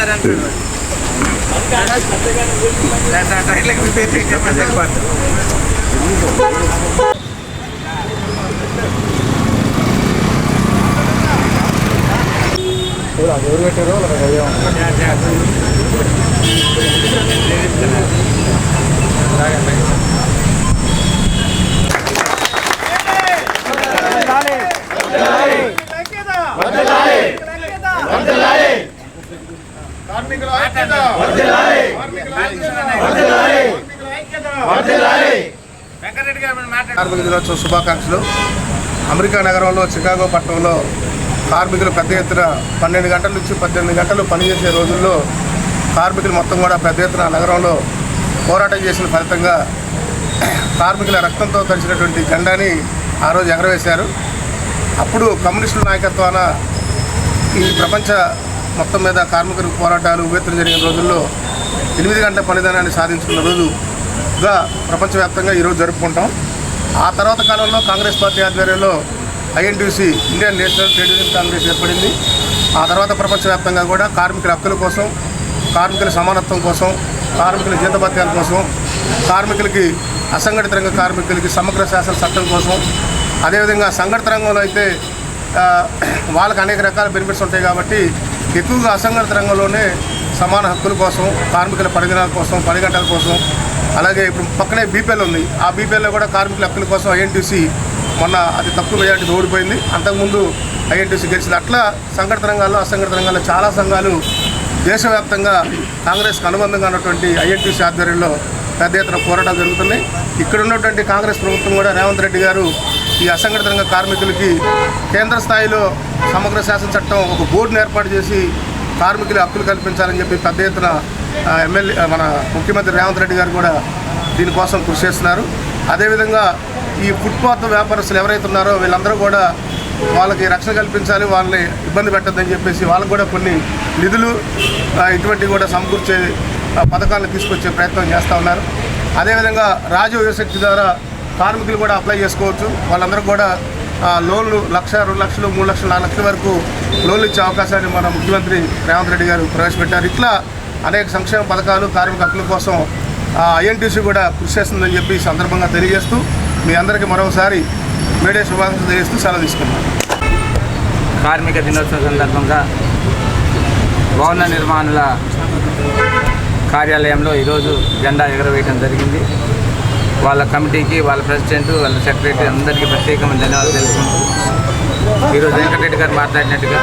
చేస్తారంటున్నాడు ఎవరు పెట్టారో వాళ్ళకి కార్మిక దినోత్సవ శుభాకాంక్షలు. అమెరికా నగరంలో చికాగో పట్టణంలో కార్మికులు పెద్ద ఎత్తున పన్నెండు గంటల నుంచి పద్దెనిమిది గంటలు పనిచేసే రోజుల్లో కార్మికులు మొత్తం కూడా పెద్ద ఎత్తున నగరంలో పోరాటం చేసిన ఫలితంగా కార్మికుల రక్తంతో తడిచినటువంటి జెండాని ఆ రోజు ఎగరవేశారు. అప్పుడు కమ్యూనిస్టుల నాయకత్వాన ఈ ప్రపంచ మొత్తం మీద కార్మికుల పోరాటాలు ఉవ్వెత్తులు జరిగిన రోజుల్లో ఎనిమిది గంటల పనిదానాన్ని సాధించుకున్న రోజుగా ప్రపంచవ్యాప్తంగా ఈరోజు జరుపుకుంటాం. ఆ తర్వాత కాలంలో కాంగ్రెస్ పార్టీ ఆధ్వర్యంలో INTUC Indian national trade union Congress ఏర్పడింది. ఆ తర్వాత ప్రపంచవ్యాప్తంగా కూడా కార్మికుల హక్కుల కోసం కార్మికుల సమానత్వం కోసం కార్మికుల జీతభత్యాల కోసం కార్మికులకి అసంఘటిత రంగ కార్మికులకి సమగ్ర శాసన చట్టం కోసం అదేవిధంగా సంఘటిత రంగంలో అయితే వాళ్ళకి అనేక రకాల బెనిఫిట్స్ ఉంటాయి కాబట్టి ఎక్కువగా అసంఘటిత రంగంలోనే సమాన హక్కుల కోసం కార్మికుల పరిగణాల కోసం పని గంటల కోసం. అలాగే ఇప్పుడు పక్కనే బీపీఎల్ ఉంది. ఆ బీపీఎల్లో కూడా కార్మికుల హక్కుల కోసం ఐఎన్టీసీ మొన్న అతి తక్కువ మెజార్టీ ఓడిపోయింది అంతకుముందు ఐఎన్టీసీ గెలిచింది. అట్లా సంఘటిత రంగాల్లో అసంఘటిత రంగాల్లో చాలా సంఘాలు దేశవ్యాప్తంగా కాంగ్రెస్కి అనుబంధంగా ఉన్నటువంటి ఐఎన్టీసీ ఆధ్వర్యంలో పెద్ద ఎత్తున పోరాటాలు జరుగుతున్నాయి. ఇక్కడ ఉన్నటువంటి కాంగ్రెస్ ప్రభుత్వం కూడా రేవంత్ రెడ్డి గారు ఈ అసంఘటిత రంగ కార్మికులకి కేంద్ర స్థాయిలో సమగ్ర శాసన చట్టం ఒక బోర్డును ఏర్పాటు చేసి కార్మికుల హక్కులు కల్పించాలని చెప్పి పెద్ద ఎత్తున ఎమ్మెల్యే మన ముఖ్యమంత్రి రేవంత్ రెడ్డి గారు కూడా దీనికోసం కృషి చేస్తున్నారు. అదేవిధంగా ఈ ఫుట్పాత్ వ్యాపారస్తులు ఎవరైతే ఉన్నారో వీళ్ళందరూ కూడా వాళ్ళకి రక్షణ కల్పించాలి వాళ్ళని ఇబ్బంది పెట్టద్దని చెప్పేసి వాళ్ళకు కూడా కొన్ని నిధులు ఇటువంటివి కూడా సమకూర్చే పథకాలను తీసుకొచ్చే ప్రయత్నం చేస్తూ ఉన్నారు. అదేవిధంగా రాజు యువశక్తి ద్వారా కార్మికులు కూడా అప్లై చేసుకోవచ్చు. వాళ్ళందరూ కూడా లోన్లు లక్ష రెండు లక్షలు మూడు లక్షలు నాలుగు లక్షల వరకు లోన్లు ఇచ్చే అవకాశాన్ని మన ముఖ్యమంత్రి రేవంత్ రెడ్డి గారు ప్రవేశపెట్టారు. ఇట్లా అనేక సంక్షేమ పథకాలు కార్మిక హక్కుల కోసం ఐఎన్టీసీ కూడా కృషి చేస్తుందని చెప్పి సందర్భంగా తెలియజేస్తూ మీ అందరికీ మరొకసారి మీడియా శుభాకాంక్షలు తెలియజేస్తూ సెలవు తీసుకున్నాను కార్మిక దినోత్సవం సందర్భంగా భవన నిర్మాణుల కార్యాలయంలో ఈరోజు జెండా ఎగరవేయడం జరిగింది. వాళ్ళ కమిటీకి వాళ్ళ ప్రెసిడెంట్ వాళ్ళ సెక్రటరీ అందరికీ ప్రత్యేకమైన ధన్యవాదాలు తెలుపుకుంటూ ఈరోజు వెంకటరెడ్డి గారు మాట్లాడినట్టుగా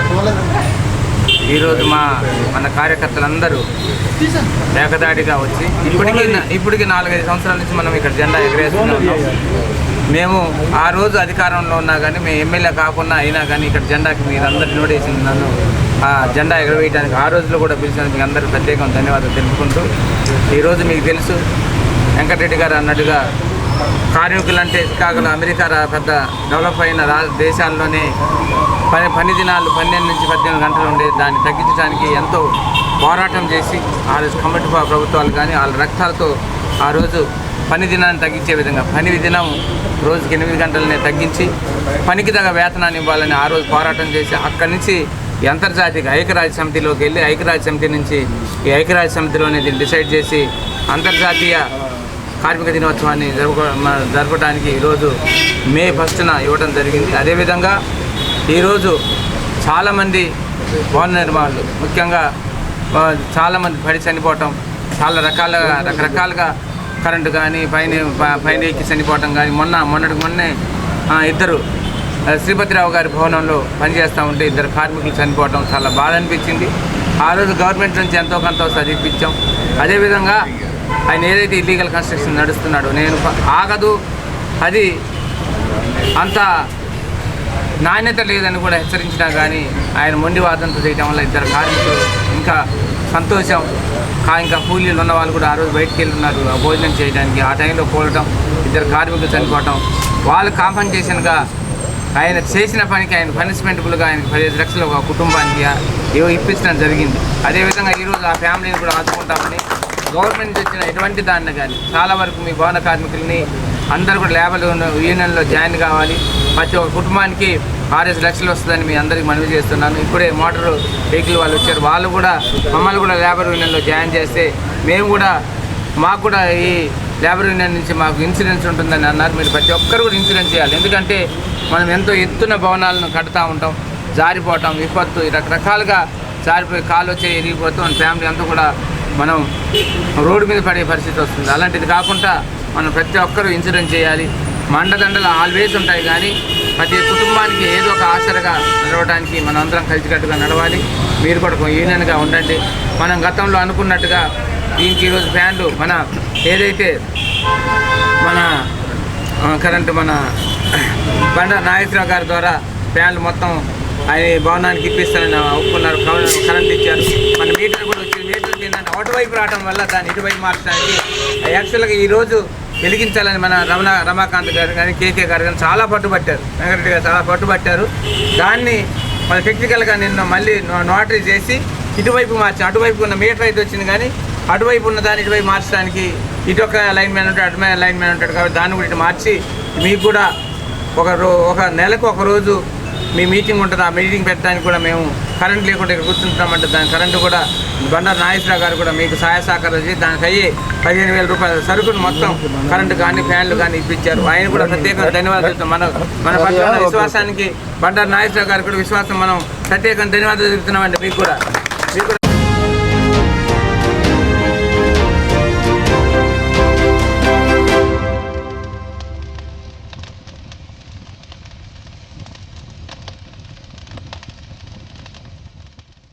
ఈరోజు మా మన కార్యకర్తలందరూ ఏకదాడిగా వచ్చి ఇప్పటికీ ఇప్పటికి నాలుగైదు సంవత్సరాల నుంచి మనం ఇక్కడ జెండా ఎగరేస్తున్నాం మేము ఆ రోజు అధికారంలో ఉన్నా కానీ మేము ఎమ్మెల్యే కాకుండా అయినా కానీ ఇక్కడ జెండాకి మీరందరూ నోటేసింది నన్ను ఆ జెండా ఎగరవేయడానికి ఆ రోజులో కూడా పిలిచినందుకు మీకు అందరికీ ప్రత్యేకంగా ధన్యవాదాలు తెలుపుకుంటూ ఈరోజు మీకు తెలుసు వెంకటరెడ్డి గారు అన్నట్టుగా కార్మికులు అంటే చికాగోలో అమెరికా పెద్ద డెవలప్ అయిన దేశాల్లోనే పని పని దినాలు పన్నెండు నుంచి పద్దెనిమిది గంటలు ఉండే దాన్ని తగ్గించడానికి ఎంతో పోరాటం చేసి ఆ రోజు కమిటీ ప్రభుత్వాలు కానీ వాళ్ళ రక్తాలతో ఆ రోజు పని దినాన్ని తగ్గించే విధంగా పని దినం రోజుకి ఎనిమిది గంటలనే తగ్గించి పనికి తగ్గ వేతనాన్ని ఇవ్వాలని ఆ రోజు పోరాటం చేసి అక్కడి నుంచి అంతర్జాతీయ ఐక్యరాజ్య సమితిలోకి వెళ్ళి ఐక్యరాజ్య సమితి నుంచి ఈ ఐక్యరాజ్య సమితిలోనే దీన్ని డిసైడ్ చేసి అంతర్జాతీయ కార్మిక దినోత్సవాన్ని జరుపు మ- జరపడానికి ఈరోజు మే ఫస్ట్న ఇవ్వడం జరిగింది. అదేవిధంగా ఈరోజు చాలామంది భవన నిర్మాణాలు ముఖ్యంగా చాలామంది పడి చనిపోవటం చాలా రకాలుగా రకరకాలుగా కరెంటు కానీ పైన పైన ఎక్కి చనిపోవటం కానీ మొన్న మొన్నటికి మొన్నే ఇద్దరు శ్రీపతిరావు గారి భవనంలో పనిచేస్తూ ఉంటే ఇద్దరు కార్మికులు చనిపోవటం చాలా బాధ అనిపించింది. ఆ రోజు గవర్నమెంట్ నుంచి ఎంతో కొంత చదివిపించాం అదేవిధంగా ఆయన ఏదైతే ఇల్లీగల్ కన్స్ట్రక్షన్ నడుస్తున్నాడో నేను ఆగదు. అది అంత నాణ్యత లేదని కూడా హెచ్చరించినా కానీ ఆయన మొండి వాదంతో చేయడం వల్ల ఇద్దరు కార్మికులు ఇంకా సంతోషం. కా ఇంకా కూలీలు ఉన్న వాళ్ళు కూడా ఆ రోజు బయటికి వెళ్తున్నారు ఆ భోజనం చేయడానికి ఆ టైంలో కూడటం ఇద్దరు కార్మికులు చనిపోవటం. వాళ్ళు కాంపన్సేషన్గా ఆయన చేసిన పనికి ఆయన పనిష్మెంట్బుల్గా ఆయన పదిహేను లక్షలు ఒక కుటుంబానికి ఏవో ఇప్పించడం జరిగింది. అదేవిధంగా ఈరోజు ఆ ఫ్యామిలీని కూడా ఆదుకుంటామని గవర్నమెంట్ నుంచి వచ్చిన ఎటువంటి దాన్ని కానీ చాలా వరకు మీ భవన కార్మికుల్ని అందరూ కూడా లేబర్ యూనియన్లో జాయిన్ కావాలి. ప్రతి ఒక్క కుటుంబానికి ఆర్ఎస్ లక్షలు వస్తుందని మీ అందరికీ మనవి చేస్తున్నాను. ఇప్పుడే మోటార్ వెహికల్ వాళ్ళు వచ్చారు. వాళ్ళు కూడా మమ్మల్ని కూడా లేబర్ యూనియన్లో జాయిన్ చేస్తే మేము కూడా మాకు కూడా ఈ లేబర్ యూనియన్ నుంచి మాకు ఇన్సూరెన్స్ ఉంటుందని అన్నారు. మీరు ప్రతి ఒక్కరు కూడా ఇన్సూరెన్స్ చేయాలి. ఎందుకంటే మనం ఎంతో ఎత్తున భవనాలను కడతా ఉంటాం జారిపోవటం విపత్తు రకరకాలుగా జారిపోయి కాలు వచ్చి ఇరిగిపోతూ మన ఫ్యామిలీ అంతా కూడా మనం రోడ్డు మీద పడే పరిస్థితి వస్తుంది. అలాంటిది కాకుండా మనం ప్రతి ఒక్కరూ ఇన్సూరెన్స్ చేయాలి. మండదండలు ఆల్వేస్ ఉంటాయి కానీ ప్రతి కుటుంబానికి ఏదో ఒక ఆసరగా నడవడానికి మనందరం కలిసికట్టుగా నడవాలి. మీరు కూడా యూనియన్గా ఉండండి. మనం గతంలో అనుకున్నట్టుగా దీనికి ఈరోజు ఫ్యాన్లు మన ఏదైతే మన కరెంటు మన బండ నాగేశ్వరరావు గారి ద్వారా ఫ్యాన్లు మొత్తం ఆయన భవనానికి ఇప్పిస్తారని ఒప్పుకున్నారు. కరెంట్ ఇచ్చారు. మన మీటర్ కూడా వచ్చింది. మీటర్ ఏంటంటే అటువైపు రావడం వల్ల దాన్ని ఇటువైపు మార్చడానికి యాక్చువల్గా ఈరోజు వెలిగించాలని మన రమణ రమాకాంత్ గారు కానీ కేకే గారు కానీ చాలా పట్టుబట్టారు. వెంకటరెడ్డి గారు చాలా పట్టుబట్టారు. దాన్ని మన టెక్నికల్గా నిన్న మళ్ళీ నోటరీ చేసి ఇటువైపు మార్చి అటువైపు ఉన్న మీటర్ అయితే వచ్చింది కానీ అటువైపు ఉన్న దాన్ని ఇటువైపు మార్చడానికి ఇటు ఒక లైన్ మ్యాన్ ఉంటాడు అటు లైన్ మ్యాన్ ఉంటాడు కాబట్టి దాన్ని కూడా ఇటు మార్చి మీకు కూడా ఒక రో ఒక నెలకు ఒక రోజు మీ మీటింగ్ ఉంటుంది. ఆ మీటింగ్ పెట్టడానికి కూడా మేము కరెంట్ లేకుండా ఇక్కడ కూర్చుంటామంటే దాని కరెంటు కూడా బండారు నాగేశ్వరరావు గారు కూడా మీకు సహాయ సహకారం చేసి దానికి అయ్యి పదిహేను వేల రూపాయల సరుకులు మొత్తం కరెంటు కానీ ఫ్యాన్లు కానీ ఇప్పించారు. ఆయన కూడా ప్రత్యేకంగా ధన్యవాదాలు చెప్తాం మన మన పట్ల విశ్వాసానికి బండారు నాగేశ్వరరావు గారు కూడా విశ్వాసం మనం ప్రత్యేకంగా ధన్యవాదాలు చెప్తున్నామండి. మీకు కూడా మీకు కూడా